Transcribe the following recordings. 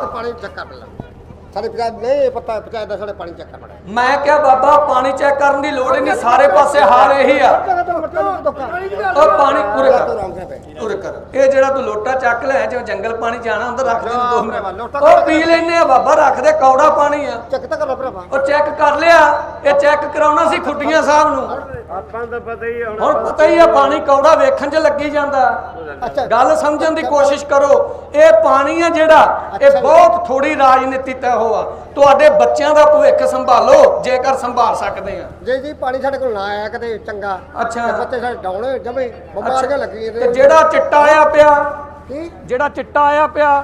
ਤੇ ਪਾਣੀ ਚੱਕਾ ਪਹਿਲਾਂ ਸਾਡੇ ਪੰਚਾਇਤ ਨਹੀਂ ਪਤਾ ਪੰਚਾਇਤ ਦਾ ਸਾਡੇ ਪਾਣੀ ਚੱਕਾ ਪੜਾ ਮੈਂ ਕਿਹਾ ਬਾਬਾ ਪਾਣੀ ਚੈੱਕ ਕਰਨ ਦੀ ਲੋੜ ਹੀ ਨਹੀਂ ਸਾਰੇ ਪਾਸੇ ਹਾਲ ਇਹੀ ਆ। ਉਹ ਪਾਣੀ ਉਰੇ ਕਰ। ਉਰੇ ਕਰ। ਇਹ ਜਿਹੜਾ ਤੂੰ ਲੋਟਾ ਚੱਕ ਲੈ ਜਿਵੇਂ ਜੰਗਲ ਪਾਣੀ ਜਾਣਾ ਹੁੰਦਾ ਰੱਖ ਦੇ ਜਾ ਦੋ ਮਿੰਟ। ਉਹ ਪੀ ਲੈਨੇ ਆ ਬਾਬਾ ਰੱਖ ਦੇ ਕੌੜਾ ਪਾਣੀ ਆ। ਚੱਕ ਤਾਂ ਕਰ ਭਰਾਵਾ। ਉਹ ਚੈੱਕ ਕਰ ਲਿਆ ਇਹ ਚੈੱਕ ਕਰਾਉਣਾ ਸੀ ਖੁੱਡੀਆਂ ਸਾਹਿਬ ਨੂੰ। ਆਪਾਂ ਤਾਂ ਪਤਾ ਹੀ ਹੁਣ ਹੁਣ ਪਤਾ ਹੀ ਆ ਪਾਣੀ ਕੌੜਾ ਵੇਖਣ 'ਚ ਲੱਗੀ ਜਾਂਦਾ। ਗੱਲ ਸਮਝਣ ਦੀ ਕੋਸ਼ਿਸ਼ ਕਰੋ ਇਹ ਪਾਣੀ ਆ ਜਿਹੜਾ ਇਹ ਜੀ। ਬਹੁਤ ਥੋੜੀ ਰਾਜਨੀਤੀ ਤੈ ਹੋਆ ਤੁਹਾਡੇ ਬੱਚਿਆਂ ਦਾ ਭਵਿੱਖ ਸੰਭਾਲੋ ਜੇਕਰ ਸੰਭਾਲ ਸਕਦੇ ਆ। ਜੇ ਜੀ ਪਾਣੀ ਸਾਡੇ ਕੋਲ ਨਾ ਆਇਆ ਕਦੇ ਚੰਗਾ ਅੱਛਾ। ਤੇ ਬੱਚੇ ਸਾਡੇ ਡਾਉਣੇ ਜਮੇ ਬਿਮਾਰੀਆਂ ਲੱਗੀਆਂ ਤੇ ਜਿਹੜਾ ਚਿੱਟਾ ਆਇਆ ਪਿਆ ਕੀ? ਜਿਹੜਾ ਚਿੱਟਾ ਆਇਆ ਪਿਆ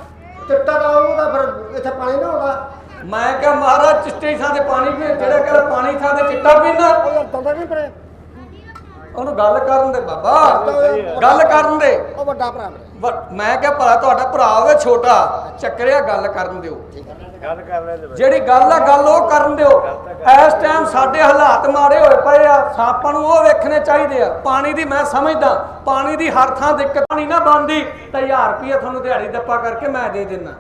ਚਿੱਟਾ ਦਾ ਉਹਦਾ ਫਿਰ ਇੱਥੇ ਪਾਣੀ ਨਾ ਆਉਂਦਾ। ਮੈਂ ਕਿਹਾ ਮਹਾਰਾਜ ਚਿੱਟੇ ਥਾਂ ਤੇ ਪਾਣੀ ਪੀ ਜਿਹੜਾ ਕਹਿੰਦਾ ਪਾਣੀ ਥਾਂ ਤੇ ਚਿੱਟਾ ਪੀਂਦਾ ਉਹ ਯਾਰ ਦੰਦਾ ਨਹੀਂ ਪਰੇ। ਉਹਨੂੰ ਗੱਲ ਕਰਨ ਦੇ ਬਾਬਾ। ਗੱਲ ਕਰਨ ਦੇ। ਉਹ ਵੱਡਾ ਭਰਾ ਮੈਂ ਕਿਹਾ ਭਲਾ ਤੁਹਾਡਾ ਭਰਾ ਹੋਵੇ ਛੋਟਾ ਚੱਕਰਿਆ ਗੱਲ ਕਰਨ ਦਿਓ। ਗੱਲ ਕਰ ਲੈ ਜਿਹੜੀ ਗੱਲ ਆ ਗੱਲ ਉਹ ਕਰਨ ਦਿਓ। ਇਸ ਟਾਈਮ ਸਾਡੇ ਹਾਲਾਤ ਮਾੜੇ ਹੋਏ ਪਏ ਆ ਆਪਾਂ ਨੂੰ ਉਹ ਵੇਖਣੇ ਚਾਹੀਦੇ ਆ। ਪਾਣੀ ਦੀ ਮੈਂ ਸਮਝਦਾ ਪਾਣੀ ਦੀ ਹਰ ਥਾਂ ਦਿੱਕਤ ਨਹੀਂ ਨਾ ਬੰਦੀ ਤਾਂ 1000 ਰੁਪਏ ਤੁਹਾਨੂੰ ਦਿਹਾੜੀ ਦੱਪਾ ਕਰਕੇ ਮੈਂ ਦੇ ਦਿੰਦਾ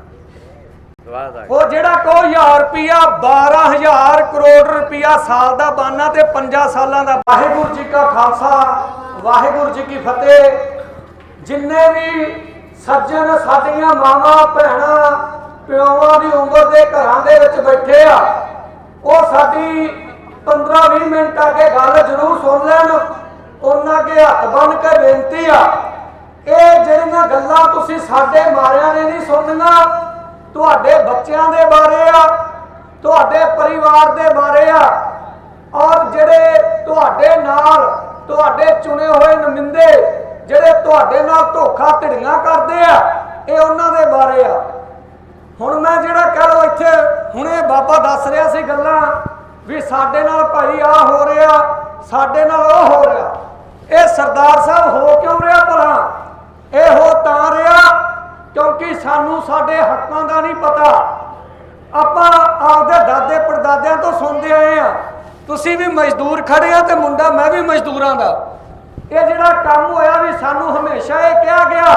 ਉਹ ਜਿਹੜਾ ਕੋ 1000 ਰੁਪਿਆ 12000 ਕਰੋੜ ਰੁਪਿਆ ਸਾਲ ਦਾ ਬਾਨਾ ਤੇ 5 ਸਾਲਾਂ ਦਾ। ਵਾਹਿਗੁਰੂ ਜੀ ਕਾ ਖਾਲਸਾ, ਵਾਹਿਗੁਰੂ ਜੀ ਕੀ ਫਤਿਹ। ਜਿੰਨੇ ਵੀ ਸੱਜਣ ਸਾਡੀਆਂ ਮਾਵਾਂ, ਭੈਣਾਂ ਪਿਓਾਂ ਦੀ ਉਮਰ ਦੇ ਘਰਾਂ ਦੇ ਵਿੱਚ ਬੈਠੇ ਆ, ਉਹ ਸਾਡੀ 15-20 ਮਿੰਟ ਅੱਗੇ ਗੱਲ ਜ਼ਰੂਰ ਸੁਣ ਲੈਣ। ਉਹਨਾਂ ਅੱਗੇ ਹੱਥ ਬੰਨ ਕੇ ਬੇਨਤੀ ਆ, ਇਹ ਜਿਹੜੀਆਂ ਗੱਲਾਂ ਤੁਸੀਂ ਸਾਡੇ ਮਾਰਿਆਂ ਨੇ ਨਹੀਂ ਸੁਣਨੀਆਂ ਤੁਹਾਡੇ ਬੱਚਿਆਂ ਦੇ ਬਾਰੇ ਆ, ਤੁਹਾਡੇ ਪਰਿਵਾਰ ਦੇ ਬਾਰੇ ਆ, ਔਰ ਜਿਹੜੇ ਤੁਹਾਡੇ ਨਾਲ, ਤੁਹਾਡੇ ਚੁਣੇ ਹੋਏ ਨੁਮਾਇੰਦੇ ਜਿਹੜੇ ਤੁਹਾਡੇ ਨਾਲ ਧੋਖਾ ਧੜੀਆਂ ਕਰਦੇ ਆ, ਇਹ ਉਹਨਾਂ ਦੇ ਬਾਰੇ ਆ। ਹੁਣ ਮੈਂ ਜਿਹੜਾ ਕਹਿ ਲੋ ਇੱਥੇ, ਹੁਣੇ ਬਾਬਾ ਦੱਸ ਰਿਹਾ ਸੀ ਗੱਲਾਂ ਵੀ ਸਾਡੇ ਨਾਲ ਭਾਈ ਆ ਹੋ ਰਿਹਾ, ਸਾਡੇ ਨਾਲ ਉਹ ਹੋ ਰਿਹਾ। ਇਹ ਸਰਦਾਰ ਸਾਹਿਬ ਹੋ ਕਿਉਂ ਰਿਹਾ ਭਲਾ? ਇਹ ਹੋ ਤਾਂ ਕਿਉਂਕਿ ਸਾਨੂੰ ਸਾਡੇ ਹੱਕਾਂ ਦਾ ਨਹੀਂ ਪਤਾ। ਆਪਾਂ ਆਪਦੇ ਦਾਦੇ ਪੜਦਾਦਿਆਂ ਤੋਂ ਸੁਣਦੇ ਆਏ ਆ ਤੁਸੀਂ ਵੀ ਮਜ਼ਦੂਰ ਖੜੇ ਆ ਤੇ ਮੁੰਡਾ ਮੈਂ ਵੀ ਮਜ਼ਦੂਰਾਂ ਦਾ। ਇਹ ਜਿਹੜਾ ਕੰਮ ਹੋਇਆ ਵੀ ਸਾਨੂੰ ਹਮੇਸ਼ਾ ਇਹ ਕਿਹਾ ਗਿਆ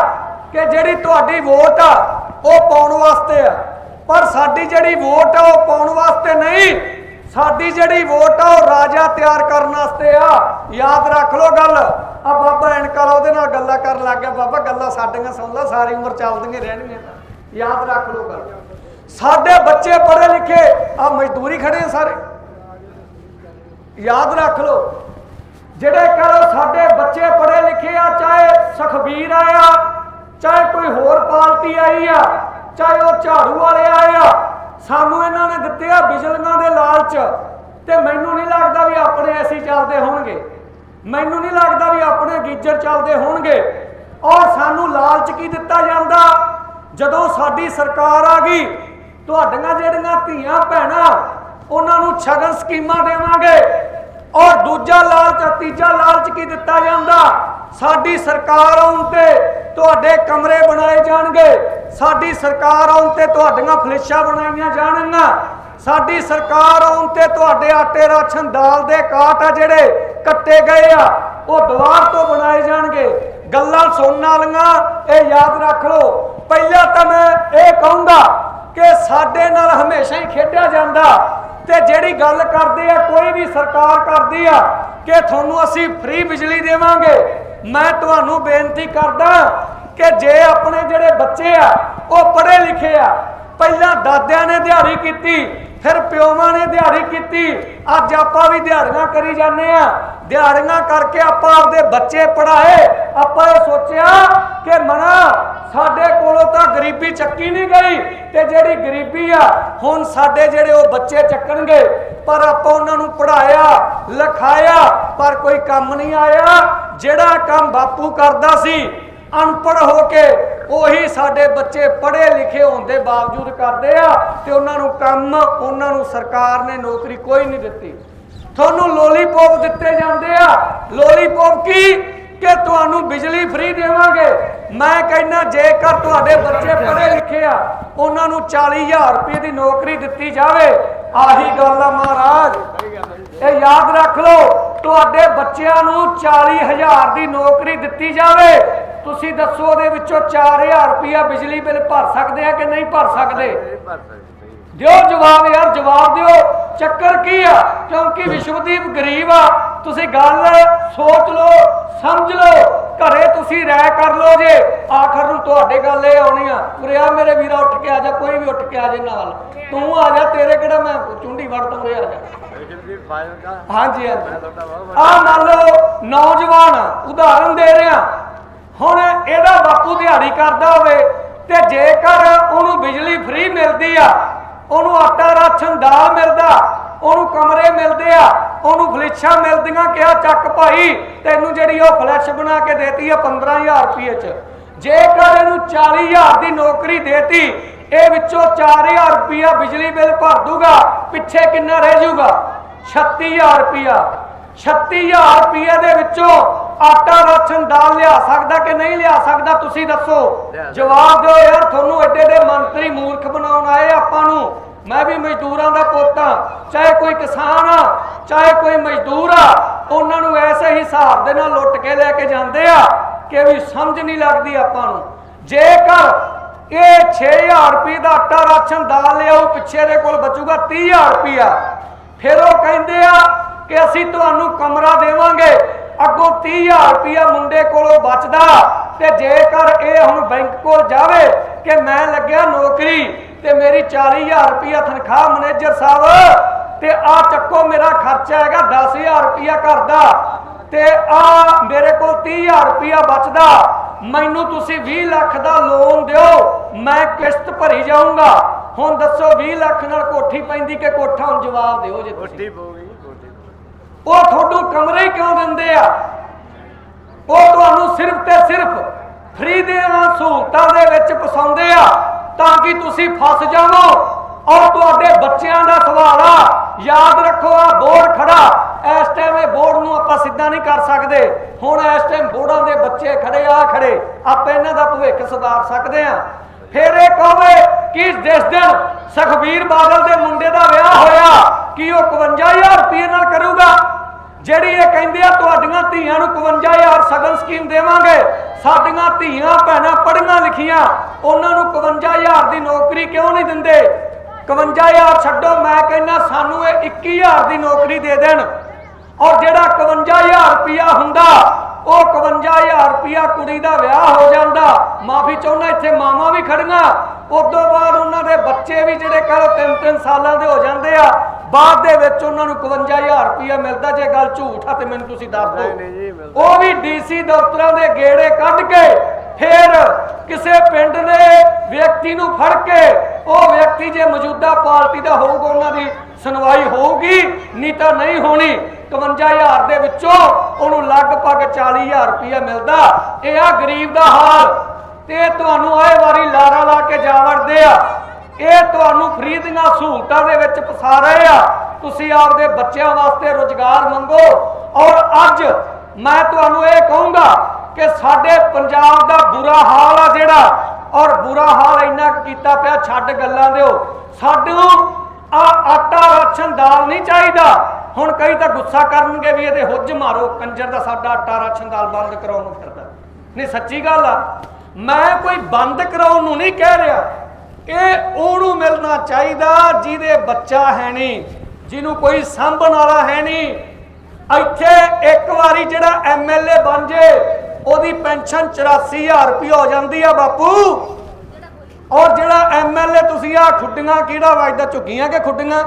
ਕਿ ਜਿਹੜੀ ਤੁਹਾਡੀ ਵੋਟ ਆ, ਉਹ ਪਾਉਣ ਵਾਸਤੇ ਆ। ਪਰ ਸਾਡੀ ਜਿਹੜੀ ਵੋਟ ਆ, ਉਹ ਪਾਉਣ ਵਾਸਤੇ ਨਹੀਂ। ਸਾਡੀ ਜਿਹੜੀ ਵੋਟ ਆ, ਉਹ ਰਾਜਾ ਤਿਆਰ ਕਰਨ ਵਾਸਤੇ ਆ। ਯਾਦ ਰੱਖ ਲਓ ਗੱਲ। ਆ ਬਾਬਾ ਐਨਕਲ ਉਹਦੇ ਨਾਲ ਗੱਲਾਂ ਕਰਨ ਲੱਗ ਗਿਆ। ਬਾਬਾ, ਗੱਲਾਂ ਸਾਡੀਆਂ ਸੁਣ ਲਾ, ਸਾਰੀ ਉਮਰ ਚੱਲਦੀਆਂ ਰਹਿਣਗੀਆਂ। ਯਾਦ ਰੱਖ ਲਓ ਗੱਲ। ਸਾਡੇ ਬੱਚੇ ਪੜ੍ਹੇ ਲਿਖੇ, ਆ ਮਜ਼ਦੂਰੀ ਖੜੇ ਆ ਸਾਰੇ। ਯਾਦ ਰੱਖ ਲਓ, ਜਿਹੜੇ ਕਹੋ ਸਾਡੇ ਬੱਚੇ ਪੜ੍ਹੇ ਲਿਖੇ ਆ, ਚਾਹੇ ਸਖਬੀਰ ਆਇਆ, ਚਾਹੇ ਕੋਈ ਹੋਰ ਪਾਰਟੀ ਆਈ ਆ, ਚਾਹੇ ਉਹ ਝਾੜੂ ਵਾਲੇ ਆਏ ਆ, ਸਾਨੂੰ ਇਹਨਾਂ ਨੇ ਦਿੱਤੇ ਆ ਬਿਜਲੀਆਂ ਦੇ ਲਾਲਚ। ਤੇ ਮੈਨੂੰ ਨਹੀਂ ਲੱਗਦਾ ਵੀ ਆਪਣੇ ਮੈਨੂੰ ਨਹੀਂ ਲੱਗਦਾ ਵੀ ਆਪਣੇ ਗੀਜਰ ਚੱਲਦੇ ਹੋਣਗੇ। ਔਰ ਸਾਨੂੰ ਲਾਲਚ ਕੀ ਦਿੱਤਾ ਜਾਂਦਾ? ਜਦੋਂ ਸਾਡੀ ਸਰਕਾਰ ਆ ਗਈ, ਤੁਹਾਡੀਆਂ ਜਿਹੜੀਆਂ ਧੀਆਂ ਭੈਣਾਂ, ਉਹਨਾਂ ਨੂੰ ਛਗਨ ਸਕੀਮਾਂ ਦੇਵਾਂਗੇ। ਔਰ ਦੂਜਾ ਲਾਲਚ ਤੀਜਾ ਲਾਲਚ ਕੀ ਦਿੱਤਾ ਜਾਂਦਾ? ਸਾਡੀ ਸਰਕਾਰ ਆਉਣ ਤੇ ਤੁਹਾਡੇ ਕਮਰੇ ਬਣਾਏ ਜਾਣਗੇ। ਸਾਡੀ ਸਰਕਾਰ ਆਉਣ ਤੇ ਤੁਹਾਡੀਆਂ ਫਲਿਸ਼ਾਂ ਬਣਾਈਆਂ ਜਾਣਗੀਆਂ। ਸਾਡੀ ਸਰਕਾਰ ਆਉਣ ਤੇ ਤੁਹਾਡੇ ਆਟੇ ਰਾਸ਼ਨ ਦਾਲ ਦੇ ਕਾਟ ਆ ਜਿਹੜੇ ਕੱਟੇ ਗਏ ਆ, ਉਹ ਦੁਬਾਰ ਤੋਂ ਬਣਾਏ ਜਾਣਗੇ। ਗੱਲਾਂ ਸੁਣਨ ਵਾਲੀਆਂ, ਇਹ ਯਾਦ ਰੱਖ ਲਓ। ਪਹਿਲਾਂ ਤਾਂ ਮੈਂ ਇਹ ਕਹੂੰਗਾ ਕਿ ਸਾਡੇ ਨਾਲ ਹਮੇਸ਼ਾ ਹੀ ਖੇਡਿਆ ਜਾਂਦਾ ਤੇ ਜਿਹੜੀ ਗੱਲ ਕਰਦੇ ਆ, ਕੋਈ ਵੀ ਸਰਕਾਰ ਕਰਦੀ ਆ ਕਿ ਤੁਹਾਨੂੰ ਅਸੀਂ ਫ੍ਰੀ ਬਿਜਲੀ ਦੇਵਾਂਗੇ। ਮੈਂ ਤੁਹਾਨੂੰ ਬੇਨਤੀ ਕਰਦਾ ਕਿ ਜੇ ਆਪਣੇ ਜਿਹੜੇ ਬੱਚੇ ਆ, ਉਹ ਪੜ੍ਹੇ ਲਿਖੇ ਆ, ਪਹਿਲਾਂ ਦਾਦਿਆਂ ਨੇ ਦਿਹਾੜੀ ਕੀਤੀ ਫਿਰ ਪਿਓਵਾਂ ਨੇ ਦਿਹਾੜੀ ਕੀਤੀ। ਅੱਜ ਆਪਾਂ ਵੀ ਦਿਹਾੜੀਆਂ ਕਰੀ ਜਾਂਦੇ ਆ ਦਿਹਾੜੀਆਂ ਕਰਕੇ ਆਪਾਂ ਆਪਦੇ ਬੱਚੇ ਪੜਾਏ ਆਪਾਂ ਇਹ ਸੋਚਿਆ ਕਿ ਮਨਾ, ਸਾਡੇ ਕੋਲੋਂ ਤਾਂ ਗਰੀਬੀ ਚੱਕੀ ਨਹੀਂ ਗਈ ਤੇ ਜਿਹੜੀ ਗਰੀਬੀ ਆ, ਹੁਣ ਸਾਡੇ ਜਿਹੜੇ ਉਹ ਬੱਚੇ ਚੱਕਣਗੇ, ਪਰ ਆਪਾਂ ਉਹਨਾਂ ਨੂੰ ਪੜਾਇਆ ਲਿਖਾਇਆ, ਪਰ ਕੋਈ ਕੰਮ ਨਹੀਂ ਆਇਆ। ਜਿਹੜਾ ਕੰਮ ਬਾਪੂ ਕਰਦਾ ਸੀ, ਅਨਪੜ੍ਹ ਹੋ ਕੇ ਉਹੀ ਸਾਡੇ ਬੱਚੇ ਪੜ੍ਹੇ ਲਿਖੇ ਹੋਣ ਦੇ ਬਾਵਜੂਦ ਕਰਦੇ ਆ ਤੇ ਉਹਨਾਂ ਨੂੰ ਕੰਮ, ਉਹਨਾਂ ਨੂੰ ਸਰਕਾਰ ਨੇ ਨੌਕਰੀ ਕੋਈ ਨਹੀਂ ਦਿੱਤੀ। ਤੁਹਾਨੂੰ ਲੋਲੀਪੌਪ ਦਿੱਤੇ ਜਾਂਦੇ ਆ। ਲੋਲੀਪੌਪ ਕੀ? ਕਿ ਤੁਹਾਨੂੰ ਬਿਜਲੀ ਫ੍ਰੀ ਦੇਵਾਂਗੇ। ਮੈਂ ਕਹਿੰਦਾ ਜੇਕਰ ਤੁਹਾਡੇ ਬੱਚੇ ਪੜ੍ਹੇ ਲਿਖੇ ਆ, ਉਹਨਾਂ ਨੂੰ 40000 ਰੁਪਏ ਦੀ ਨੌਕਰੀ ਦਿੱਤੀ ਜਾਵੇ, ਆਹੀ ਗੱਲ ਆ ਮਹਾਰਾਜ। ਇਹ ਯਾਦ ਰੱਖ ਲਓ, ਤੁਹਾਡੇ ਬੱਚਿਆਂ ਨੂੰ 40000 ਦੀ ਨੌਕਰੀ ਦਿੱਤੀ ਜਾਵੇ ਤੁਸੀਂ ਦੱਸੋ ਉਹਦੇ ਵਿੱਚੋਂ 4000 ਰੁਪਇਆ ਬਿਜਲੀ ਬਿੱਲ ਭਰ ਸਕਦੇ ਆ ਕਿ ਨਹੀਂ ਭਰ ਸਕਦੇ? ਇਹ ਭਰ ਸਕਦੇ ਦਿਓ ਜਵਾਬ ਯਾਰ ਜਵਾਬ ਦਿਓ। ਚੱਕਰ ਕੀ ਆ? ਕਿਉਂਕਿ ਵਿਸ਼ਵਦੀਪ ਗਰੀਬ ਆ। ਤੁਸੀਂ ਗੱਲ ਸੋਚ ਲਓ ਸਮਝ ਲਓ। ਘਰੇ ਤੁਸੀਂ ਰਾਇ ਕਰ ਲਓ ਜੇ। ਆਖਰ ਨੂੰ ਤੁਹਾਡੇ ਗੱਲ ਇਹ ਆਉਣੀ ਆ। ਉਰੇ ਆ ਮੇਰੇ ਵੀਰਾ ਉੱਠ ਕੇ ਆ ਜਾ ਕੋਈ ਵੀ ਉੱਠ ਕੇ ਆ ਜੇ ਨਾਲ। ਤੂੰ ਆ ਜਾ ਤੇਰੇ ਕਿਹੜਾ ਮੈਂ ਚੁੰਡੀ ਵੜ ਦੂੰ ਉਰੇ ਆ ਜਾ। ਹਾਂਜੀ ਹਾਂਜੀ। ਆ ਮੰਨ ਲਓ ਨੌਜਵਾਨ ਉਦਾਹਰਨ ਦੇ ਰਿਹਾ। ਹੁਣ ਇਹਦਾ ਬਾਪੂ ਦਿਹਾੜੀ ਕਰਦਾ ਹੋਵੇ ਤੇ ਜੇਕਰ ਉਹਨੂੰ ਬਿਜਲੀ ਫ੍ਰੀ ਮਿਲਦੀ ਆ, ਉਹਨੂੰ ਆਟਾ ਰਾਸ਼ਨ ਦਾਲ ਮਿਲਦਾ, ਉਹਨੂੰ ਕਮਰੇ ਮਿਲਦੇ ਆ, ਉਹਨੂੰ ਫਲਿੱਛਾਂ ਮਿਲਦੀਆਂ, ਕਿਹਾ ਚੱਕ ਭਾਈ, ਤੈਨੂੰ ਜਿਹੜੀ ਉਹ ਫਲੈਸ਼ ਬਣਾ ਕੇ ਦੇਤੀ ਆ 15000 ਰੁਪਏ ਚ। ਜੇਕਰ ਇਹਨੂੰ 40000 ਦੀ ਨੌਕਰੀ ਦੇਤੀ, ਇਹ ਵਿੱਚੋਂ 4000 ਰੁਪਇਆ ਬਿਜਲੀ ਬਿੱਲ ਭਰ ਦੂਗਾ, ਪਿੱਛੇ ਕਿੰਨਾ ਰਹਿ ਜਾਊਗਾ? 36000 ਰੁਪਇਆ। 36000 ਰੁਪਏ ਦੇ ਵਿੱਚੋਂ ਆਟਾ ਰਾਸ਼ਨ ਦਾਲ ਲਿਆ ਸਕਦਾ ਕਿ ਨਹੀਂ ਲਿਆ ਸਕਦਾ, ਤੁਸੀਂ ਦੱਸੋ। ਜਵਾਬ ਦਿਓ ਯਾਰ, ਤੁਹਾਨੂੰ ਐਡੇ ਦੇ ਮੰਤਰੀ ਮੂਰਖ ਬਣਾਉਣ ਆਏ ਆਪਾਂ ਨੂੰ। ਮੈਂ ਵੀ ਮਜ਼ਦੂਰਾਂ ਦਾ ਪੁੱਤ ਆ ਚਾਹੇ ਕੋਈ ਕਿਸਾਨ ਆ, ਚਾਹੇ ਕੋਈ ਮਜ਼ਦੂਰ ਆ, ਉਹਨਾਂ ਨੂੰ ਐਸੇ ਹਿਸਾਬ ਦੇ ਨਾਲ ਲੁੱਟ ਕੇ ਲੈ ਕੇ ਜਾਂਦੇ ਆ ਕਿ ਵੀ ਸਮਝ ਨਹੀਂ ਲੱਗਦੀ ਆਪਾਂ ਨੂੰ। ਜੇਕਰ ਇਹ 6000 ਰੁਪਏ ਦਾ ਆਟਾ ਰਾਸ਼ਨ ਦਾਲ ਲਿਆ ਉਹ ਪਿੱਛੇ ਦੇ ਕੋਲ ਬਚੂਗਾ 30000 ਰੁਪਇਆ। ਫਿਰ ਉਹ ਕਹਿੰਦੇ ਆ ਕਿ ਅਸੀਂ ਤੁਹਾਨੂੰ ਕਮਰਾ ਦੇਵਾਂਗੇ। ਅੱਗੋਂ 30000 ਰੁਪਇਆ ਮੁੰਡੇ ਕੋਲੋਂ ਬਚਦਾ। ਤੇ ਜੇਕਰ ਇਹ ਹੁਣ ਬੈਂਕ ਕੋਲ ਜਾਵੇ ਕਿ ਮੈਂ ਲੱਗਿਆ ਨੌਕਰੀ ਤੇ ਮੇਰੀ 40000 ਰੁਪਇਆ ਤਨਖਾਹ ਮੈਨੇਜਰ ਸਾਹਿਬ, ਤੇ ਆ ਚੱਕੋ ਮੇਰਾ ਖਰਚਾ ਹੈਗਾ 10000 ਰੁਪਇਆ ਘਰ ਦਾ, ਤੇ ਆ ਮੇਰੇ ਕੋਲ 30000 ਰੁਪਇਆ ਬਚਦਾ, ਮੈਨੂੰ ਤੁਸੀਂ 20 ਲੱਖ ਦਾ ਲੋਨ ਦਿਓ, ਮੈਂ ਕਿਸ਼ਤ ਭਰੀ ਜਾਊਂਗਾ। ਹੁਣ ਦੱਸੋ 20 ਲੱਖ ਨਾਲ ਕੋਠੀ ਪੈਂਦੀ ਕਿ ਕੋਠਾ? ਹੁਣ ਜਵਾਬ ਦਿਓ ਜੇ ਤੁਸੀਂ। ਕੋਠੀ ਪਊਗੀ। ਉਹ ਤੁਹਾਨੂੰ ਕਮਰੇ ਕਿਉਂ ਦਿੰਦੇ ਆ? ਉਹ ਤੁਹਾਨੂੰ ਸਿਰਫ ਤੇ ਸਿਰਫ ਫ੍ਰੀ ਦੇ ਨਾਲ ਸਹੂਲਤਾਂ ਦੇ ਵਿੱਚ ਫਸਾਉਂਦੇ ਆ, ਤਾਂ ਕਿ ਤੁਸੀਂ ਫਸ ਜਾਵੋ। ਔਰ ਤੁਹਾਡੇ ਬੱਚਿਆਂ ਦਾ ਸਵਾਲ ਆ, ਯਾਦ ਰੱਖੋ ਆ ਬੋਰਡ ਖੜਾ। ਇਸ ਟਾਈਮ ਇਹ ਬੋਰਡ ਨੂੰ ਆਪਾਂ ਸਿੱਧਾ ਨਹੀਂ ਕਰ ਸਕਦੇ। ਹੁਣ ਇਸ ਟਾਈਮ ਬੋਰਡਾਂ ਦੇ ਬੱਚੇ ਖੜੇ, ਆ ਖੜੇ। ਆਪਾਂ ਇਹਨਾਂ ਦਾ ਭਵਿੱਖ ਸੁਧਾਰ ਸਕਦੇ ਆ। ਫਿਰ ਇਹ ਕਹਵੇ ਕਿ ਜਿਸ ਦਿਨ ਸੁਖਬੀਰ ਬਾਦਲ ਦੇ ਮੁੰਡੇ ਦਾ ਵਿਆਹ ਹੋਇਆ, ਕਿ ਉਹ 51000 ਰੁਪਏ ਨਾਲ ਕਰੂਗਾ? ਜਿਹੜੀ ਇਹ ਕਹਿੰਦੇ ਆ, ਤੁਹਾਡੀਆਂ ਧੀਆਂ ਨੂੰ 51000 ਸਗਨ ਸਕੀਮ ਦੇਵਾਂਗੇ। ਸਾਡੀਆਂ ਧੀਆਂ, ਭੈਣਾਂ ਪੜ੍ਹੀਆਂ ਲਿਖੀਆਂ, ਉਹਨਾਂ ਨੂੰ 51000 ਦੀ ਨੌਕਰੀ ਕਿਉਂ ਨਹੀਂ ਦਿੰਦੇ? 51000 ਛੱਡੋ, ਮੈਂ ਕਹਿੰਦਾ ਸਾਨੂੰ ਇਹ 21000 ਦੀ ਨੌਕਰੀ ਦੇ ਦੇਣ। ਔਰ ਜਿਹੜਾ 51000 ਰੁਪਿਆ ਹੁੰਦਾ, ਉਹ 51000 ਰੁਪਿਆ ਕੁੜੀ ਦਾ ਵਿਆਹ ਹੋ ਜਾਂਦਾ। ਮਾਫੀ ਚਾਹੁੰਦਾ, ਇੱਥੇ ਮਾਵਾਂ ਵੀ ਖੜੀਆਂ। ਉਦੋਂ ਬਾਅਦ ਉਹਨਾਂ ਦੇ ਬੱਚੇ ਵੀ ਜਿਹੜੇ ਕਹੋ ਤਿੰਨ ਤਿੰਨ ਸਾਲਾਂ ਦੇ ਹੋ ਜਾਂਦੇ ਆ ਬਾਅਦ ਦੇ ਵਿੱਚ ਉਹਨਾਂ ਨੂੰ 51000 ਰੁਪਿਆ ਮਿਲਦਾ ਜੇ ਗੱਲ ਝੂਠ ਆ ਤੇ ਮੈਨੂੰ ਤੁਸੀਂ ਦੱਸ ਦਿਓ। ਉਹ ਵੀ ਡੀਸੀ ਦਫ਼ਤਰਾਂ ਦੇ ਗੇੜੇ ਕੱਢ ਕੇ ਫਿਰ ਕਿਸੇ ਪਿੰਡ ਦੇ ਵਿਅਕਤੀ ਨੂੰ ਫੜ ਕੇ ਉਹ ਵਿਅਕਤੀ ਜੇ ਮੌਜੂਦਾ ਪਾਰਟੀ ਦਾ ਹੋਊਗਾ ਉਹਨਾਂ ਦੀ ਸੁਣਵਾਈ ਹੋਊਗੀ ਨਹੀਂ ਤਾਂ ਨਹੀਂ ਹੋਣੀ। 51000 ਦੇ ਵਿੱਚੋਂ ਉਹਨੂੰ ਲਗਭਗ 40000 ਰੁਪਇਆ ਮਿਲਦਾ। ਇਹ ਆ ਗਰੀਬ ਦਾ ਹਾਲ। ਤੇ ਤੁਹਾਨੂੰ ਆਏ ਵਾਰੀ ਲਾਰਾ ਲਾ ਕੇ ਜਾ ਵੜਦੇ ਆ। ਇਹ ਤੁਹਾਨੂੰ ਫ੍ਰੀ ਦੀਆਂ ਸਹੂਲਤਾਂ ਦੇ ਵਿੱਚ ਫਸਾ ਰਹੇ ਆ। ਤੁਸੀਂ ਆਪਦੇ ਬੱਚਿਆਂ ਵਾਸਤੇ ਰੋਜ਼ਗਾਰ ਮੰਗੋ। ਔਰ ਅੱਜ ਮੈਂ ਤੁਹਾਨੂੰ ਇਹ ਕਹੂੰਗਾ ਕਿ ਸਾਡੇ ਪੰਜਾਬ ਦਾ ਬੁਰਾ ਹਾਲ ਆ ਜਿਹੜਾ। ਔਰ ਬੁਰਾ ਹਾਲ ਇੰਨਾ ਕੀਤਾ ਪਿਆ, ਛੱਡ ਗੱਲਾਂ ਦਿਓ। ਸਾਨੂੰ ਆ ਆਟਾ ਰਾਸ਼ਨ ਦਾਲ ਨਹੀਂ ਚਾਹੀਦਾ। ਹੁਣ ਕਈ ਤਾਂ ਗੁੱਸਾ ਕਰਨਗੇ ਵੀ ਇਹਦੇ ਹੁੱਜ ਮਾਰੋ। ਕੰਜਰ ਦਾ ਸਾਡਾ ਆਟਾ ਰਾਸ਼ਨ ਦਾਲ ਬੰਦ ਕਰਾਉਣ ਨੂੰ ਫਿਰਦਾ। ਨਹੀਂ, ਸੱਚੀ ਗੱਲ ਆ। ਮੈਂ ਕੋਈ ਬੰਦ ਕਰਾਉਣ ਨੂੰ ਨਹੀਂ ਕਹਿ ਰਿਹਾ। ਇਹ ਉਹਨੂੰ ਮਿਲਣਾ ਚਾਹੀਦਾ ਜਿਹਦੇ ਬੱਚਾ ਹੈ ਨਹੀਂ, ਜਿਹਨੂੰ ਕੋਈ ਸਾਂਭਣ ਵਾਲਾ ਹੈ ਨਹੀਂ। ਇੱਥੇ ਇੱਕ ਵਾਰੀ ਜਿਹੜਾ ਐਮਐਲਏ ਬਣ ਜੇ, ਉਹਦੀ ਪੈਨਸ਼ਨ 84000 ਰੁਪਏ ਹੋ ਜਾਂਦੀ ਆ ਬਾਪੂ। ਔਰ ਜਿਹੜਾ ਐਮਐਲਏ ਤੁਸੀਂ ਆ ਖੁੱਡੀਆਂ ਕਿਹੜਾ ਵੱਜਦਾ, ਝੁੱਗੀਆਂ ਕਿ ਖੁੱਡੀਆਂ?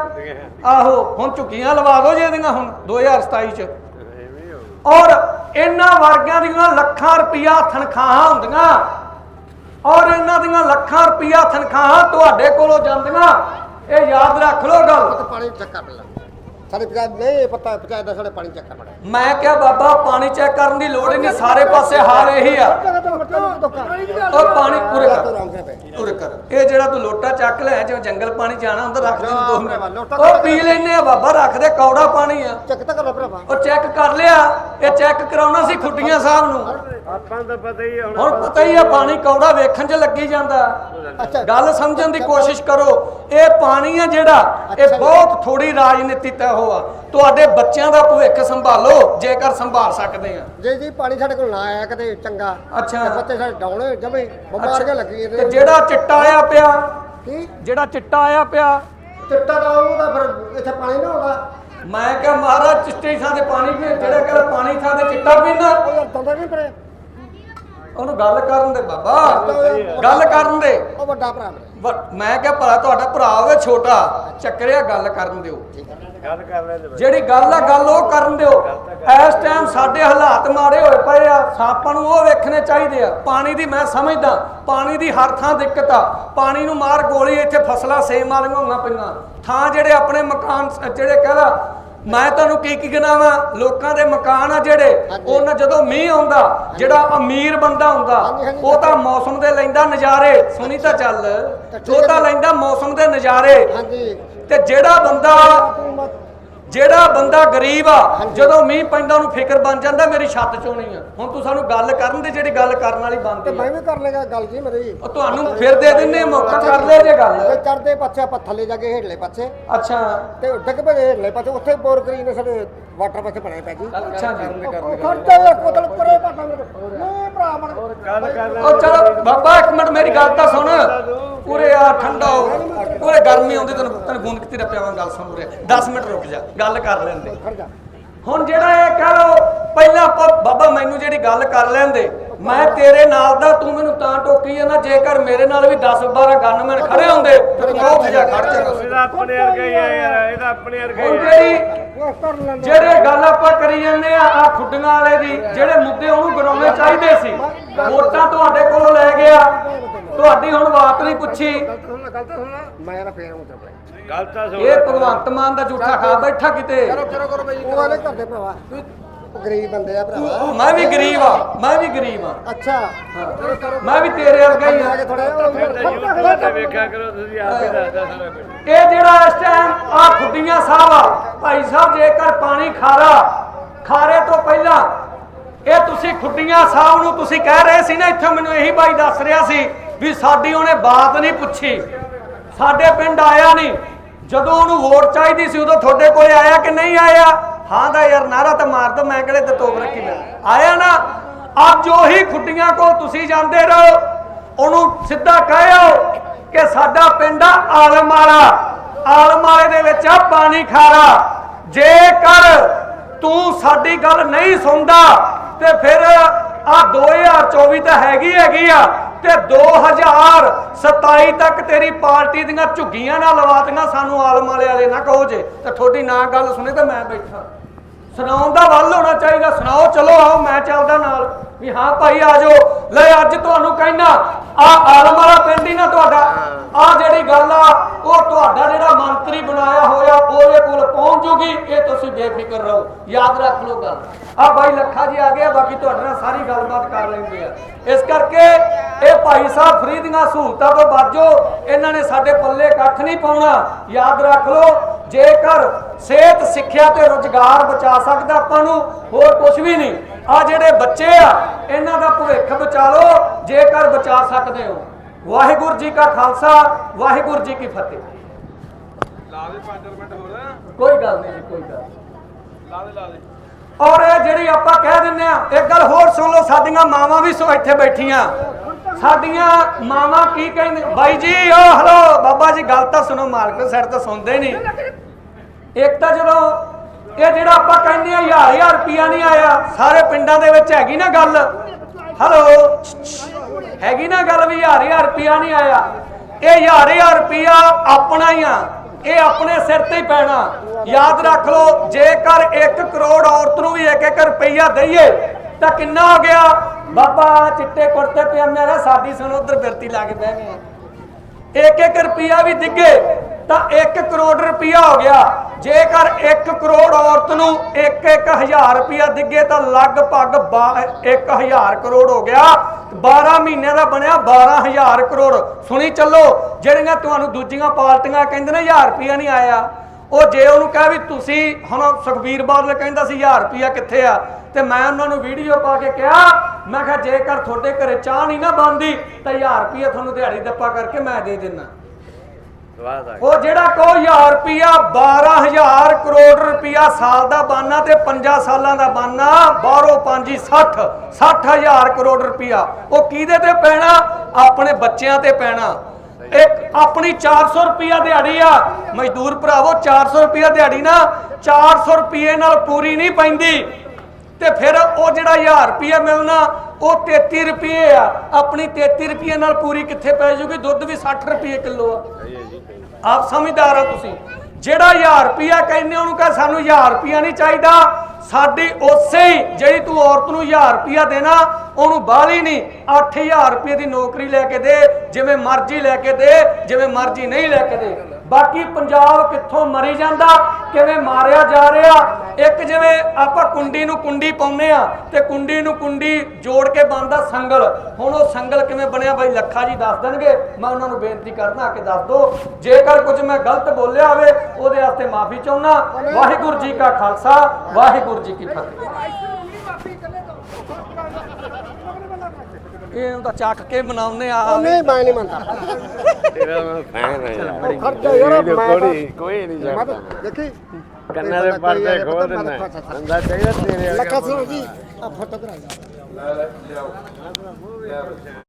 ਆਹੋ, ਹੁਣ ਝੁੱਗੀਆਂ ਲਵਾ ਦਿਓ ਜੇ ਇਹਦੀਆਂ ਹੁਣ 2027 ਚ ਐਵੇਂ ਹੋ ਔਰ ਇਹਨਾਂ ਵਰਗਿਆਂ ਦੀਆਂ ਲੱਖਾਂ ਰੁਪਈਆ ਤਨਖਾਹਾਂ ਹੁੰਦੀਆਂ। ਔਰ ਇਹਨਾਂ ਦੀਆਂ ਲੱਖਾਂ ਰੁਪਈਆ ਤਨਖਾਹਾਂ ਤੁਹਾਡੇ ਕੋਲੋਂ ਜਾਂਦੀਆਂ। ਇਹ ਯਾਦ ਰੱਖ ਲਓ ਗੱਲ। ਪਾਣੀ ਚੱਕਰ ਪਹਿਲਾਂ ਸਾਡੇ ਪੰਜਾਬ ਨਹੀਂ ਪਤਾ ਪਚਾਇ ਦਾ ਸਾਡੇ ਪਾਣੀ ਚੱਕਰ ਬੜਾ ਮੈਂ ਕਿਹਾ ਬਾਬਾ ਪਾਣੀ ਚੈੱਕ ਕਰਨ ਦੀ ਲੋੜ ਹੀ ਨਹੀਂ ਸਾਰੇ ਪਾਸੇ ਹਾਲ ਇਹੀ ਆ। ਉਹ ਪਾਣੀ ਪੂਰੇ ਕਰ। ਪੂਰੇ ਕਰ। ਇਹ ਜਿਹੜਾ ਤੂੰ ਲੋਟਾ ਚੱਕ ਲੈ ਜਿਵੇਂ ਜੰਗਲ ਪਾਣੀ ਜਾਣਾ ਹੁੰਦਾ ਰੱਖ ਦੇ ਦੋ ਮਿੰਟ। ਉਹ ਪੀ ਲੈਨੇ ਆ ਬਾਬਾ ਰੱਖ ਦੇ ਕੌੜਾ ਪਾਣੀ ਆ। ਚੱਕ ਤਾਂ ਕਰ ਭਰਾਵਾ। ਉਹ ਚੈੱਕ ਕਰ ਲਿਆ ਇਹ ਚੈੱਕ ਕਰਾਉਣਾ ਸੀ ਖੁੱਡੀਆਂ ਸਾਹਿਬ ਨੂੰ। ਆਪਾਂ ਤਾਂ ਪਤਾ ਹੀ ਹੈ ਹੁਣ ਪਤਾ ਹੀ ਆ ਪਾਣੀ ਕੌੜਾ ਵੇਖਣ 'ਚ ਲੱਗੀ ਜਾਂਦਾ। ਅੱਛਾ। ਗੱਲ ਸਮਝਣ ਦੀ ਕੋਸ਼ਿਸ਼ ਕਰੋ। ਇਹ ਪਾਣੀ ਆ ਜਿਹੜਾ ਇਹ। ਬਹੁਤ ਥੋੜੀ ਰਾਜਨੀਤੀ ਤੈ ਹੋਆ ਤੁਹਾਡੇ ਬੱਚਿਆਂ ਦਾ ਭਵਿੱਖ ਸੰਭਾਲੋ ਜੇਕਰ ਸੰਭਾਲ ਸਕਦੇ ਆ। ਜੇ ਜੀ ਪਾਣੀ ਸਾਡੇ ਕੋਲ ਨਾ ਆਇਆ ਕਦੇ ਚੰਗਾ ਅੱਛਾ। ਬੱਚੇ ਸਾਡੇ ਡਾਉਣੇ ਜਮੇ ਬਿਮਾਰੀਆਂ ਲੱਗੀ ਤੇ ਜਿਹੜਾ ਚਿੱਟਾ ਆਇਆ ਪਿਆ ਕੀ? ਜਿਹੜਾ ਚਿੱਟਾ ਆਇਆ ਪਿਆ ਚਿੱਟਾ ਦਾ ਉਹਦਾ ਫਿਰ ਇੱਥੇ ਪਾਣੀ ਨਾ ਆਉਂਦਾ। ਮੈਂ ਕਿਹਾ ਮਹਾਰਾਜ ਚਿੱਟੇ ਥਾਂ ਤੇ ਪਾਣੀ ਪੀ ਜਿਹੜਾ ਕਹਿੰਦਾ ਪਾਣੀ ਥਾਂ ਤੇ ਚਿੱਟਾ ਪੀਣਾ ਉਹ ਦੰਦਾ ਨਹੀਂ ਪਰੇ। ਉਹਨੂੰ ਗੱਲ ਕਰਨ ਦੇ ਬਾਬਾ। ਗੱਲ ਕਰਨ ਦੇ। ਉਹ ਵੱਡਾ ਭਰਾ। ਮੈਂ ਕਿਹਾ ਭਲਾ ਤੁਹਾਡਾ ਭਰਾ ਹੋਵੇ ਛੋਟਾ। ਚੱਕਰਿਆ ਗੱਲ ਕਰਨ ਦਿਓ। ਗੱਲ ਕਰ ਲੈ ਜਿਹੜੀ ਗੱਲ ਆ ਗੱਲ ਉਹ ਕਰਨ ਦਿਓ। ਇਸ ਟਾਈਮ ਸਾਡੇ ਹਾਲਾਤ ਮਾੜੇ ਹੋਏ ਪਏ ਆ। ਆਪਾਂ ਨੂੰ ਉਹ ਵੇਖਣੇ ਚਾਹੀਦੇ ਆ। ਪਾਣੀ ਦੀ ਮੈਂ ਸਮਝਦਾ ਪਾਣੀ ਦੀ ਹਰ ਥਾਂ ਦਿੱਕਤ ਆ। ਪਾਣੀ ਨੂੰ ਮਾਰ ਗੋਲੀ ਇੱਥੇ ਫਸਲਾਂ ਸੇਮ ਵਾਲੀਆਂ ਹੋਈਆਂ ਪਈਆਂ। ਥਾਂ ਜਿਹੜੇ ਆਪਣੇ ਮਕਾਨ ਜਿਹੜੇ ਕਹਦਾ ਮੈਂ ਤੁਹਾਨੂੰ ਕੀ ਕੀ ਗਿਣਾਵਾਂ ਲੋਕਾਂ ਦੇ ਮਕਾਨ ਆ ਜਿਹੜੇ। ਉਹਨਾਂ ਜਦੋਂ ਮੀਂਹ ਆਉਂਦਾ ਜਿਹੜਾ ਅਮੀਰ ਬੰਦਾ ਹੁੰਦਾ। ਉਹ ਤਾਂ ਮੌਸਮ ਦੇ ਲੈਂਦਾ ਨਜ਼ਾਰੇ ਸੁਣੀ ਤਾਂ ਚੱਲ ਉਹ ਤਾਂ। ਲੈਂਦਾ ਮੌਸਮ ਦੇ ਨਜ਼ਾਰੇ ਹਾਂਜੀ ਤੇ ਜਿਹੜਾ ਬੰਦਾ ਜਿਹੜਾ ਬੰਦਾ ਗਰੀਬ ਆ ਜਦੋਂ ਮੀਂਹ ਪੈਂਦਾ ਉਹਨੂੰ ਫਿਕਰ ਬਣ ਜਾਂਦਾ ਮੇਰੀ ਛੱਤ ਚੋਣੀ ਆ। ਹੁਣ ਤੂੰ ਸਾਨੂੰ ਗੱਲ ਕਰਨ ਦੇ ਜਿਹੜੀ ਗੱਲ ਕਰਨ ਵਾਲੀ ਤੇ ਬਣਦੀ ਮੈਂ ਆ ਵੀ ਕਰ ਲੇਗਾ ਗੱਲ ਜੀ ਮੇਰੀ। ਉਹ ਤੁਹਾਨੂੰ ਫਿਰ ਦੇ ਦਿੰਨੇ ਆ ਮੌਕਾ ਕਰ ਲੈ ਜੇ ਗੱਲ। ਤੇ ਚੜਦੇ ਪਾਸੇ ਆਪਾਂ ਥੱਲੇ ਜਾ ਕੇ ਹੇਠਲੇ ਪਾਸੇ। ਅੱਛਾ। ਤੇ ਡਿੱਗ ਪਏ ਹੇਠਲੇ ਪਾਸੇ ਉੱਥੇ ਬੋਰ ਕਰੀ ਨੇ ਸਾਡੇ ਵਾਟਰ ਪਾਸੇ ਬਣੇ ਪੈ ਜੀ। ਅੱਛਾ ਜੀ। ਖੜਦਾ ਯਾਰ ਕੋਤਲ ਪਰੇ ਪਾਟਾ ਮੇਰੇ ਨਹੀਂ ਭਰਾ ਮਨ ਗੱਲ ਕਰ ਲੈ। ਉਹ ਚਲੋ ਬਾਬਾ ਇੱਕ ਮਿੰਟ ਮੇਰੀ ਗੱਲ ਤਾਂ ਸੁਣ। ਪੂਰੇ ਆ ਠੰਡਾ ਹੋ। ਪੂਰੇ ਗਰਮੀ ਆਉਂਦੀ ਤੈਨੂੰ ਤੈਨੂੰ ਗੂੰਦ ਕਿਤੇ ਪਿਆਵਾਂ ਗੱਲ ਸੁਣ ਰਿਹਾ 10 ਮਿੰਟ ਰੁਕ ਜਾ। ਗੱਲ ਕਰ ਲੈਂਦੇ। ਹੁਣ ਜਿਹੜਾ ਇਹ ਕਹਿ ਲੋ ਪਹਿਲਾਂ ਆਪਾਂ ਬਾਬਾ ਮੈਨੂੰ ਜਿਹੜੀ ਗੱਲ ਕਰ ਲੈਂਦੇ ਮੈਂ ਤੇਰੇ ਨਾਲ ਦਾ ਤੂੰ ਮੈਨੂੰ ਤਾਂ ਟੋਕੀ ਜਾਂਦਾ ਜੇਕਰ ਮੇਰੇ ਨਾਲ ਵੀ 10 12 ਗਨਮੈਨ ਖੜੇ ਹੁੰਦੇ ਤੇ ਤੂੰ ਉਹ ਜਾ ਖੜ ਜਾਣਾ। ਇਹਦਾ ਆਪਣੇ ਵਰਗਾ ਹੀ ਆ ਯਾਰ ਇਹਦਾ ਆਪਣੇ ਵਰਗਾ ਹੀ ਜਿਹੜੀ ਜਿਹੜੇ ਗੱਲ ਆਪਾਂ ਕਰੀ ਜਾਂਦੇ ਆ ਆ ਖੁੱਡੀਆਂ ਵਾਲੇ ਦੀ ਜਿਹੜੇ ਮੁੱਦੇ ਉਹਨੂੰ ਬਣਾਉਣੇ ਚਾਹੀਦੇ ਸੀ ਵੋਟਾਂ ਤੁਹਾਡੇ ਕੋਲੋਂ ਲੈ ਗਿਆ। ਤੁਹਾਡੀ ਹੁਣ ਬਾਤ ਨਹੀਂ ਪੁੱਛੀ। ਸੁਣਨਾ ਗੱਲ ਤਾਂ ਸੁਣਨਾ। ਮੈਂ ਨਾ ਫੇਰ ਉੱਤੇ ਪਏ ਗੱਲ ਤਾਂ ਸੁਣ। ਇਹ ਭਗਵੰਤ ਮਾਨ ਦਾ ਝੂਠਾ ਖਾ ਬੈਠਾ ਕਿਤੇ। ਕਰੋ ਕਰੋ ਕਰੋ ਬਈ ਉਹ ਵਾਲੇ ਕਰਦੇ ਭਰਾਵਾ। ਤੂੰ ਉਹ ਗਰੀਬ ਬੰਦੇ ਆ ਭਰਾਵਾ। ਮੈਂ ਵੀ ਗਰੀਬ ਆ ਮੈਂ ਵੀ ਗਰੀਬ ਆ। ਅੱਛਾ। ਕਰੋ ਕਰੋ। ਮੈਂ ਵੀ ਤੇਰੇ ਵਰਗਾ ਹੀ ਆ। ਆ ਕੇ ਥੋੜਾ YouTube ਤੇ ਵੇਖਿਆ ਕਰੋ ਤੁਸੀਂ ਆਪੇ ਦੱਸਦਾ ਸਾਰਾ ਕੁਝ। ਇਹ ਜਿਹੜਾ ਇਸ ਟਾਈਮ ਆ ਖੁੱਡੀਆਂ ਸਾਹਿਬ ਆ ਭਾਈ ਸਾਹਿਬ ਜੇਕਰ ਪਾਣੀ ਖਾਰਾ ਖਾਰੇ ਤੋਂ ਪਹਿਲਾਂ ਇਹ ਤੁਸੀਂ ਖੁੱਡੀਆਂ ਸਾਹਿਬ ਨੂੰ ਤੁਸੀਂ ਕਹਿ ਰਹੇ ਸੀ ਨਾ ਇੱਥੇ ਮੈਨੂੰ ਇਹੀ ਬਾਈ ਦੱਸ ਰਿਹਾ ਸੀ ਵੀ ਸਾਡੀ ਉਹਨੇ ਬਾਤ ਨਹੀਂ ਪੁੱਛੀ। ਸਾਡੇ ਪਿੰਡ ਆਇਆ ਨਹੀਂ। ਜਦੋਂ ਉਹਨੂੰ ਵੋਟ ਚਾਹੀਦੀ ਸੀ, ਉਦੋਂ ਤੁਹਾਡੇ ਕੋਲੇ ਆਇਆ ਕਿ ਨਹੀਂ ਆਇਆ? ਹਾਂ ਦਾ ਯਾਰ, ਨਾਰਾ ਤਾਂ ਮਾਰ ਦੋ, ਮੈਂ ਕਿਹੜੇ ਤੇ ਤੋਪ ਰੱਖੀ ਮੈਂ ਆਇਆ ਨਾ? ਅੱਜ ਉਹੀ ਖੁੱਡੀਆਂ ਕੋਲ ਤੁਸੀਂ ਜਾਂਦੇ ਰਹੋ। ਉਹਨੂੰ ਸਿੱਧਾ ਕਹਿਓ ਕਿ ਸਾਡਾ ਪਿੰਡ ਆ ਆਲਮ ਵਾਲਾ ਆਲਮ ਵਾਲੇ ਦੇ ਵਿੱਚ ਆ ਪਾਣੀ ਖਾਰਾ। ਜੇਕਰ ਤੂੰ ਸਾਡੀ ਗੱਲ ਨਹੀਂ ਸੁਣਦਾ, ਤੇ ਫਿਰ ਆ 2024 ਤਾਂ ਹੈਗੀ ਹੈਗੀ ਆ ਤੇ 2027 ਤੱਕ ਤੇਰੀ ਪਾਰਟੀ ਦੀਆਂ ਝੁੱਗੀਆਂ ਨਾਲ ਲਵਾਤੀਆਂ ਸਾਨੂੰ ਆਲਮ ਵਾਲੇ ਵਾਲੇ ਨਾ ਕਹੋ ਜੇ। ਤੇ ਤੁਹਾਡੀ ਨਾ ਗੱਲ ਸੁਣੇ ਤਾਂ ਮੈਂ ਬੈਠਾ। ਸੁਣਾਉਣ ਦਾ ਵੱਲ ਹੋਣਾ ਚਾਹੀਦਾ। ਸੁਣਾਓ, ਚਲੋ ਆਓ, ਮੈਂ ਚੱਲਦਾ ਨਾਲ। ਵੀ ਹਾਂ ਭਾਈ, ਆ ਜਾਓ। ਲੈ, ਅੱਜ ਤੁਹਾਨੂੰ ਕਹਿਣਾ ਆ ਆਲਮ ਵਾਲਾ ਪਿੰਡ ਹੀ ਨਾ ਤੁਹਾਡਾ। ਆ ਜਿਹੜੀ ਗੱਲ ਆ ਉਹ ਤੁਹਾਡਾ ਜਿਹੜਾ ਮੰਤਰੀ ਬਣਾਇਆ ਹੋਇਆ, ਉਹਦੇ ਕੋਲ ਪਹੁੰਚ ਜੂਗੀ, ਇਹ ਤੁਸੀਂ ਬੇਫਿਕਰ ਰਹੋ। ਯਾਦ ਰੱਖ ਲਓ ਗੱਲ। ਆ ਬਾਈ ਲੱਖਾ ਜੀ ਆ ਗਿਆ, ਬਾਕੀ ਤੁਹਾਡੇ ਨਾਲ ਸਾਰੀ ਗੱਲਬਾਤ ਕਰ ਲੈਂਦੇ ਆ। ਇਸ ਕਰਕੇ ਇਹ ਭਾਈ ਸਾਹਿਬ ਫਰੀ ਦੀਆਂ ਸਹੂਲਤਾਂ ਤੋਂ ਬਾਜੋ ਇਹਨਾਂ ਨੇ ਸਾਡੇ ਪੱਲੇ ਕੱਖ ਨਹੀਂ ਪਾਉਣਾ। ਯਾਦ ਰੱਖ ਲਓ, ਜੇਕਰ ਸਿਹਤ, ਸਿੱਖਿਆ ਤੇ ਰੋਜ਼ਗਾਰ ਬਚਾ ਸਕਦਾ ਆਪਾਂ ਨੂੰ, ਹੋਰ ਕੁਝ ਵੀ ਨਹੀਂ। ਆ ਜਿਹੜੇ ਬੱਚੇ ਆ, ਇਹਨਾਂ ਦਾ ਭਵਿੱਖ ਬਚਾ ਲਓ, ਜੇਕਰ ਬਚਾ ਸਕਦੇ ਹੋ। ਵਾਹਿਗੁਰੂ ਜੀ ਕਾ ਖਾਲਸਾ ਵਾਹਿਗੁਰੂ ਜੀ ਕੀ ਫਤਿਹ। ਲਾ ਦੇ 5 ਮਿੰਟ ਹੋਰ। ਕੋਈ ਗੱਲ ਨਹੀਂ ਜੀ ਕੋਈ ਗੱਲ। ਲਾ ਦੇ ਲਾ ਦੇ। ਔਰ ਇਹ ਜਿਹੜੀ ਆਪਾਂ ਕਹਿ ਦਿੰਨੇ ਆ ਇੱਕ ਗੱਲ ਹੋਰ ਸੁਣ ਲਓ ਸਾਡੀਆਂ ਮਾਵਾਂ ਵੀ ਸੋ ਇੱਥੇ ਬੈਠੀਆਂ। ਸਾਡੀਆਂ ਮਾਵਾਂ ਕੀ ਕਹਿੰਦੇ ਬਾਈ ਜੀ ਓ ਹਲੋ ਬਾਬਾ ਜੀ ਗੱਲ ਤਾਂ ਸੁਣੋ ਮਾਲਕ ਸਾਈਡ ਤਾਂ ਸੁਣਦੇ ਨਹੀਂ ਇੱਕ ਤਾਂ ਜਦੋਂ ਇਹ ਜਿਹੜਾ ਆਪਾਂ ਕਹਿੰਦੇ ਆ ਹਜ਼ਾਰ ਹਜ਼ਾਰ ਰੁਪਿਆ ਨਹੀਂ ਆਇਆ ਸਾਰੇ ਪਿੰਡਾਂ ਦੇ ਵਿੱਚ ਹੈਗੀ ਨਾ ਗੱਲ। ਹੈਲੋ ਹੈਗੀ ਨਾ ਗੱਲ ਵੀ ਹਜ਼ਾਰ ਹਜ਼ਾਰ ਰੁਪਿਆ ਨਹੀਂ ਆਇਆ। ਇਹ ਹਜ਼ਾਰ ਹਜ਼ਾਰ ਰੁਪਿਆ ਆਪਣਾ ਹੀ ਆ। ਇਹ ਆਪਣੇ ਸਿਰ ਤੇ ਹੀ ਪੈਣਾ। ਯਾਦ ਰੱਖ ਲਓ, ਜੇਕਰ 1 ਕਰੋੜ ਔਰਤ ਨੂੰ ਵੀ 1-1 ਰੁਪਈਆ ਦਈਏ, ਤਾਂ ਕਿੰਨਾ ਹੋ ਗਿਆ? ਬਾਬਾ ਚਿੱਟੇ ਕੁੜਤੇ ਪਜਾਮੇ ਦਾ ਸਾਡੀ ਸੁਣ, ਉਧਰ ਬਿਰਤੀ ਲਾ ਕੇ ਬਹਿ ਗਏ ਆ। ਇੱਕ ਰੁਪਈਆ ਵੀ ਦਿੱਗੇ, ਤਾਂ 1 ਕਰੋੜ ਰੁਪਈਆ ਹੋ ਗਿਆ। ਜੇਕਰ 1 ਕਰੋੜ ਔਰਤ ਨੂੰ 1 ਹਜ਼ਾਰ ਰੁਪਇਆ ਦਿੱਗੇ ਤਾਂ ਲਗਭਗ 1000 ਕਰੋੜ ਹੋ ਗਿਆ। 12 ਮਹੀਨਿਆਂ ਦਾ ਬਣਿਆ 12000 ਕਰੋੜ। ਸੁਣੀ ਚੱਲੋ, ਜਿਹੜੀਆਂ ਤੁਹਾਨੂੰ ਦੂਜੀਆਂ ਪਾਰਟੀਆਂ ਕਹਿੰਦੇ ਨੇ 1000 ਰੁਪਇਆ ਨਹੀਂ ਆਇਆ। ਉਹ ਜੇ ਉਹਨੂੰ ਕਹੇ ਵੀ ਤੁਸੀਂ ਹੁਣ ਸੁਖਬੀਰ ਬਾਦਲ ਕਹਿੰਦਾ ਸੀ 1000 ਰੁਪਿਆ ਕਿੱਥੇ ਆ? ਤੇ ਮੈਂ ਉਹਨਾਂ ਨੂੰ ਵੀਡੀਓ ਪਾ ਕੇ ਕਿਹਾ, ਮੈਂ ਕਿਹਾ ਜੇਕਰ ਤੁਹਾਡੇ ਘਰੇ ਚਾਹ ਨਹੀਂ ਨਾ ਬੰਦੀ ਤਾਂ 1000 ਰੁਪਏ ਤੁਹਾਨੂੰ ਦਿਹਾੜੀ ਦੱਪਾ ਕਰਕੇ ਮੈਂ ਦੇ ਦਿੰਨਾ ਉਹ ਜਿਹੜਾ ਕੋ 1000 ਰੁਪਿਆ 12000 ਕਰੋੜ ਰੁਪਿਆ ਸਾਲ ਦਾ ਬਾਨਾ ਤੇ 5 ਸਾਲਾਂ ਦਾ ਬਾਨਾ ਬਾਹਰੋਂ 5 60 60000 ਕਰੋੜ ਰੁਪਿਆ ਉਹ ਕਿਹਦੇ ਤੇ ਪੈਣਾ? ਆਪਣੇ ਬੱਚਿਆਂ ਤੇ ਪੈਣਾ। ਇੱਕ ਆਪਣੀ 400 ਰੁਪਿਆ ਦਿਹਾੜੀ ਆ। ਮਜ਼ਦੂਰ ਭਰਾਵੋ 400 ਰੁਪਿਆ ਦਿਹਾੜੀ ਨਾ 400 ਰੁਪਏ ਨਾਲ ਪੂਰੀ ਨਹੀਂ ਪੈਂਦੀ। ਤੇ ਫਿਰ ਉਹ ਜਿਹੜਾ 1000 ਰੁਪਏ ਮਿਲਣਾ ਉਹ 33 ਰੁਪਏ ਆ। ਆਪਣੀ 33 ਰੁਪਏ ਨਾਲ ਪੂਰੀ ਕਿੱਥੇ ਪੈ ਜੂਗੀ? ਦੁੱਧ ਵੀ 60 ਰੁਪਏ ਕਿਲੋ ਆ। ਆਪ ਸਮਝਦਾਰ ਆ ਤੁਸੀਂ। ਜਿਹੜਾ 1000 ਰੁਪਿਆ ਕਹਿੰਦੇ ਉਹਨੂੰ ਕਹ ਸਾਨੂੰ 1000 ਰੁਪਿਆ ਨਹੀਂ ਚਾਹੀਦਾ। ਸਾਡੀ ਉਸੇ ਜਿਹੜੀ ਤੂੰ ਔਰਤ ਨੂੰ 1000 ਰੁਪਿਆ ਦੇਣਾ, ਉਹਨੂੰ ਬਾਹਲੀ ਨਹੀਂ। 8000 ਰੁਪਏ ਦੀ ਨੌਕਰੀ ਲੈ ਕੇ ਦੇ, ਜਿਵੇਂ ਮਰਜ਼ੀ ਲੈ ਕੇ ਦੇ, ਜਿਵੇਂ ਮਰਜ਼ੀ ਨਹੀਂ ਲੈ ਕੇ ਦੇ। ਬਾਕੀ ਪੰਜਾਬ ਕਿੱਥੋਂ ਮਰੀ ਜਾਂਦਾ, ਕਿਵੇਂ ਮਾਰਿਆ ਜਾ ਰਿਹਾ, ਇੱਕ ਜਿਵੇਂ ਆਪਾਂ ਕੁੰਡੀ ਨੂੰ ਕੁੰਡੀ ਪਾਉਨੇ ਆ ਤੇ ਕੁੰਡੀ ਨੂੰ ਕੁੰਡੀ ਜੋੜ ਕੇ ਬਣਦਾ ਸੰਗਲ। ਹੁਣ ਉਹ ਸੰਗਲ ਕਿਵੇਂ ਬਣਿਆ ਬਾਈ, ਲੱਖਾ ਜੀ ਦੱਸ ਦੇਣਗੇ। ਮੈਂ ਉਹਨਾਂ ਨੂੰ ਬੇਨਤੀ ਕਰਨਾ ਕਿ ਦੱਸ ਦਿਓ ਜੇਕਰ ਕੁਝ ਮੈਂ ਗਲਤ ਬੋਲਿਆ ਹੋਵੇ, ਉਹਦੇ ਵਾਸਤੇ ਮਾਫੀ ਚਾਹੁੰਦਾ। ਵਾਹਿਗੁਰੂ ਜੀ ਕਾ ਖਾਲਸਾ, ਵਾਹਿਗੁਰੂ ਜੀ ਕੀ ਫਤਿਹ। ਇਹ ਉਹਦਾ ਚੱਕ ਕੇ ਮਨਾਉਂਦੇ ਆ। ਉਹ ਨਹੀਂ ਮੈਂ ਨਹੀਂ ਮੰਨਦਾ। ਤੇਰਾ ਮੈਂ ਫੈਨ ਆ ਯਾਰ। ਖਰਚਾ ਯਾਰ ਕੋਈ ਕੋਈ ਨਹੀਂ ਜਾਂਦਾ ਤਾਂ ਦੇਖੀ। ਕੰਨਾਂ ਦੇ ਪਰਦੇ ਖੋਲ ਦਿੰਦਾ। ਬੰਦਾ ਚਾਹੀਦਾ ਤੇਰੇ ਲੱਖਾ ਸਿੰਘ ਜੀ ਆ ਫੋਟੋ ਕਰਾਈ। ਲੈ ਲੈ ਲਿਆਓ।